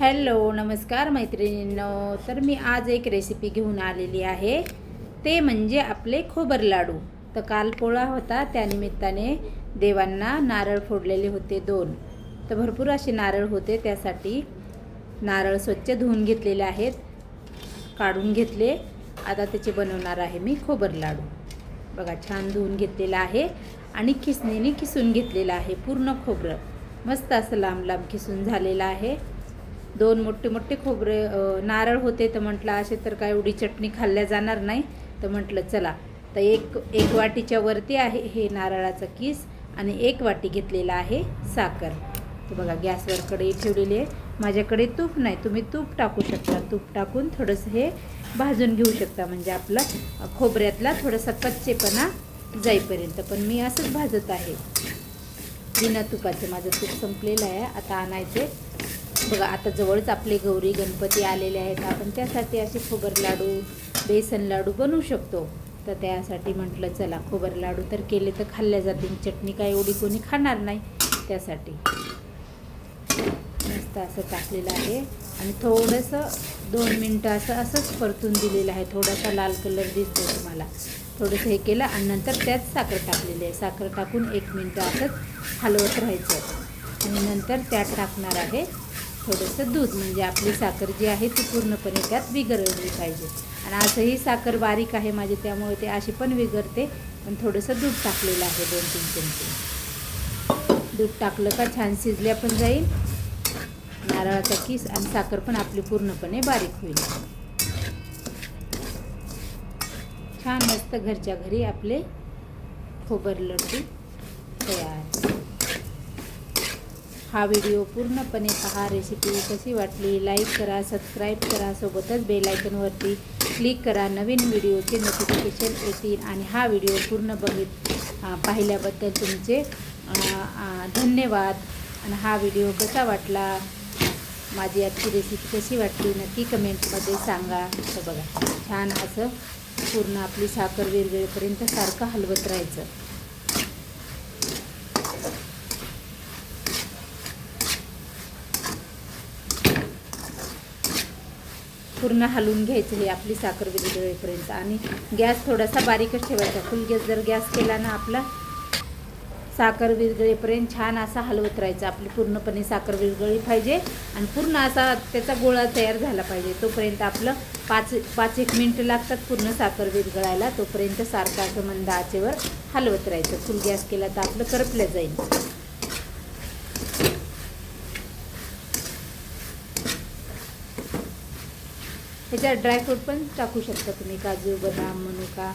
Hello नमस्कार मैत्रिणींनो. तर मी आज एक रेसिपी घेऊन आलेली आहे. ते म्हणजे आपले खोबर लाडू. तर काल पोळा होता त्यानिमित्ताने देवांना नारळ फोडलेले होते दोन. तर भरपूर असे नारळ होते त्यासाठी नारळ स्वच्छ धुवून घेतलेले आहेत. काढून घेतले. आता त्याचे बनवणार आहे मी खोबर लाडू. बघा छान धुवून घेतलेलं आहे आणि खिसणीने खिसून घेतलेलं आहे पूर्ण खोबरं. मस्त असं लांब लांब खिसून झालेलं आहे. दोन मोठे मोठे खोबरे नारळ होते तर म्हटलं असे तर काय एवढी चटणी खाल्ल्या जाणार नाही. तर म्हटलं चला. तर एक एक वाटीच्या वरती आहे हे नारळाचं किस आणि एक वाटी घेतलेला आहे साखर. तर बघा गॅसवर कढई ठेवलेली आहे. माझ्याकडे तूप नाही तुम्ही तूप टाकू शकता. तूप टाकून थोडंसं हे भाजून घेऊ शकता. म्हणजे आपला खोबऱ्यातला थोडासा कच्चेपणा जाईपर्यंत. पण मी असंच भाजत आहे. बिना तुपाचं. माझं तूप संपलेलं आहे. आता आणायचे. बघा आता जवळच आपले गौरी गणपती आलेले आहेत. आपण त्यासाठी असे खोबर लाडू बेसन लाडू बनवू शकतो. तर त्यासाठी म्हटलं चला खोबर लाडू तर केले तर खाल्ल्या जातील. चटणी काय एवढी कोणी खाणार नाही त्यासाठी. मस्त असं टाकलेलं आहे. आणि थोडंसं दोन मिनटं असं असंच परतून दिलेलं आहे. थोडासा लाल कलर दिसतो तुम्हाला. थोडंसं हे केलं आणि नंतर त्यात साखर टाकलेली आहे. साखर टाकून एक मिनटं असंच हलवत राहायचं. आणि नंतर त्यात टाकणार आहे थोडंसं दूध. म्हणजे आपली साखर जी आहे ती पूर्णपणे त्यात विगरवली पाहिजे. आणि असंही साखर बारीक आहे माझी त्यामुळे ते अशी पण विगरते पण थोडंसं दूध टाकलेलं आहे दोन तीन चमचे. दूध टाकलं का छान शिजल्या पण जाईल. नारळाचा किस आणि साखर पण आपली पूर्णपणे बारीक होईल. छान मस्त घरच्या घरी आपले खोबर लड्डू तयार. हा व्हिडिओ पूर्णपणे पहा. रेसिपी कशी वाटली? लाईक करा सबस्क्राईब करा. सोबतच बेलायकनवरती क्लिक करा. नवीन व्हिडिओचे नोटिफिकेशन येतील आणि हा व्हिडिओ पूर्ण बघित पाहिल्याबद्दल तुमचे धन्यवाद. आणि हा व्हिडिओ कसा वाटला? माझी आजची रेसिपी कशी वाटली? नक्की कमेंटमध्ये सांगा. तर बघा. छान असं पूर्ण आपली साखर विरगळेपर्यंत सारखं हलवत राहायचं. पूर्ण हलवून घ्यायचं हे आपली साखर विरघळेपर्यंत आणि गॅस थोडासा बारीकच ठेवायचा. फुल गॅस जर गॅस केला ना आपला साखर विरगळेपर्यंत छान असा हलवत राहायचा. आपली पूर्णपणे साखर विरघळली पाहिजे आणि पूर्ण असा त्याचा गोळा तयार झाला पाहिजे. तोपर्यंत आपलं पाच पाच एक मिनटं लागतात पूर्ण साखर विरगळायला तोपर्यंत सारखा असं मंद आचेवर हलवत राहायचं. फुल गॅस केला तर आपलं करपलं जाईल. ह्याच्यात ड्रायफ्रूट पण टाकू शकता तुम्ही. काजू बदाम मनुका.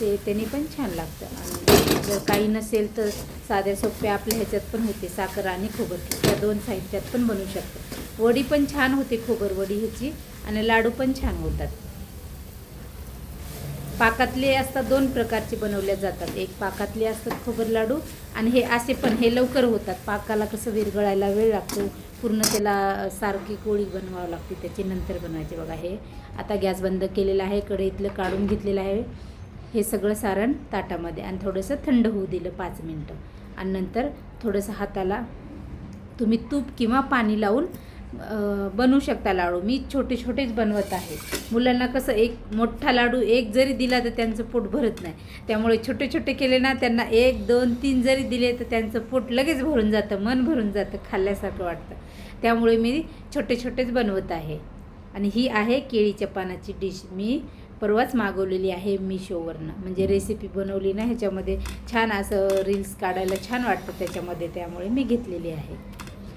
ते त्याने पण छान लागतं. आणि जर काही नसेल तर साध्या सोप्या आपल्या ह्याच्यात पण होते साखर आणि खोबर. त्या दोन साहित्यात पण बनवू शकतो. वडी पण छान होते खोबर वडी ह्याची. आणि लाडू पण छान होतात. पाकातले असतात दोन प्रकारचे बनवल्या जातात. एक पाकातले असतात खोबर लाडू आणि हे असे पण हे लवकर होतात. पाकाला कसं विरघळायला वेळ लागतो. पूर्ण त्याला सारखी गोळी बनवावं लागते. त्याची नंतर बनवायचे. बघा हे आता गॅस बंद केलेला आहे. कढईतलं काढून घेतलेलं आहे. हे सगळं सारण ताटामध्ये आणि थोडंसं थंड होऊ दिलं पाच मिनटं. आणि नंतर थोडंसं हाताला तुम्ही तूप किंवा पाणी लावून बनवू शकता लाडू. मी छोटे छोटेच बनवत आहे. मुलांना कसं एक मोठा लाडू एक जरी दिला तर त्यांचं पोट भरत नाही. त्यामुळे छोटे छोटे केले ना त्यांना एक दोन तीन जरी दिले तर त्यांचं पोट लगेच भरून जातं मन भरून जातं खाल्ल्यासारखं वाटतं. त्यामुळे मी छोटे छोटेच बनवत आहे. आणि ही आहे केळीच्या पानाची डिश. मी परवाच मागवलेली आहे मिशोवरनं म्हणजे रेसिपी बनवली ना ह्याच्यामध्ये छान असं रील्स काढायला छान वाटतं त्याच्यामध्ये त्यामुळे मी घेतलेली आहे.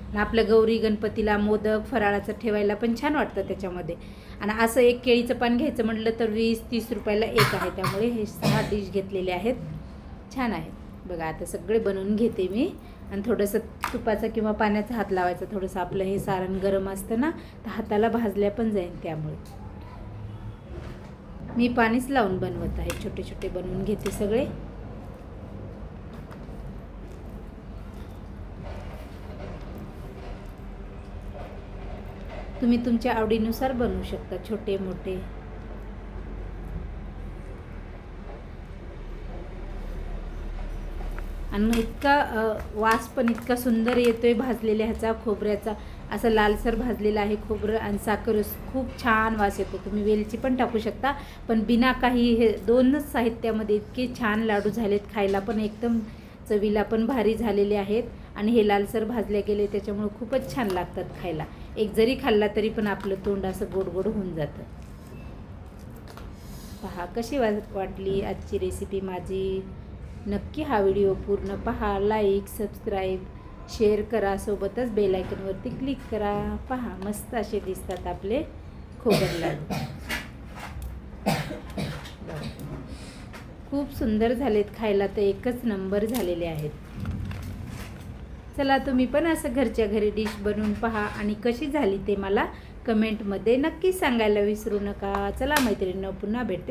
आणि आपल्या गौरी गणपतीला मोदक फराळाचं ठेवायला पण छान वाटतं त्याच्यामध्ये. आणि असं एक केळीचं पान घ्यायचं म्हटलं तर वीस तीस रुपयाला एक आहे. त्यामुळे हे सहा डिश घेतलेले आहेत. छान आहेत बघा आता सगळे बनवून घेते मी. आणि थोडंसं तुपाचा किंवा पाण्याचा हात लावायचा. थोडंसं आपलं हे सारण गरम असतं ना तर हाताला भाजल्या पण जाईल त्यामुळे. मी पाणीच लावून बनवत आहे. छोटे छोटे बनवून घेते सगळे. तुम्ही तुमच्या आवडीनुसार बनवू शकता छोटे मोठे. आणि इतका वास पण इतका सुंदर येतोय भाजलेल्या ह्याचा खोबऱ्याचा. असं लालसर भाजलेलं आहे खोबरं आणि साखर खूप छान वास येतो. तुम्ही वेलची पण टाकू शकता. पण बिना काही हे दोनच साहित्यामध्ये इतके छान लाडू झालेत खायला पण. एकदम चवीला पण भारी झालेले आहेत आणि हे लालसर भाजले गेले त्याच्यामुळं खूपच छान लागतात खायला. एक जरी खाल्ला तरी पण आपलं तोंड असं गोड गोड होऊन जातं. पहा कशी वा वाटली आजची रेसिपी माझी. नक्की हा व्हिडिओ पूर्ण पहा. लाईक सबस्क्राईब शेअर करा सोबतच बेलायकनवरती क्लिक करा. पहा मस्त असे दिसतात आपले खोबर लाडू खूप सुंदर झालेत खायला तर एकच नंबर झालेले आहेत. चला तुम्ही पण असं घरच्या घरी डिश बनवून पहा आणि कशी झाली ते मला कमेंटमध्ये नक्की सांगायला विसरू नका. चला मैत्रिणींनो पुन्हा भेटते